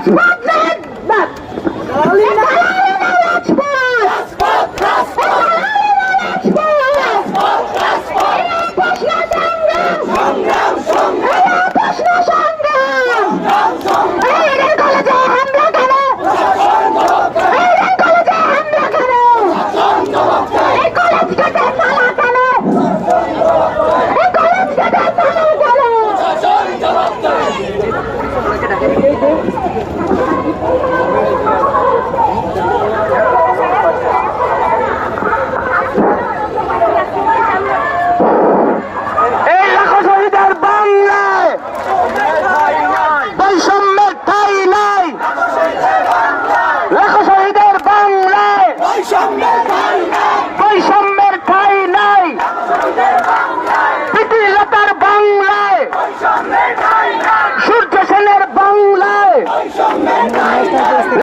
Lajpat Somebody!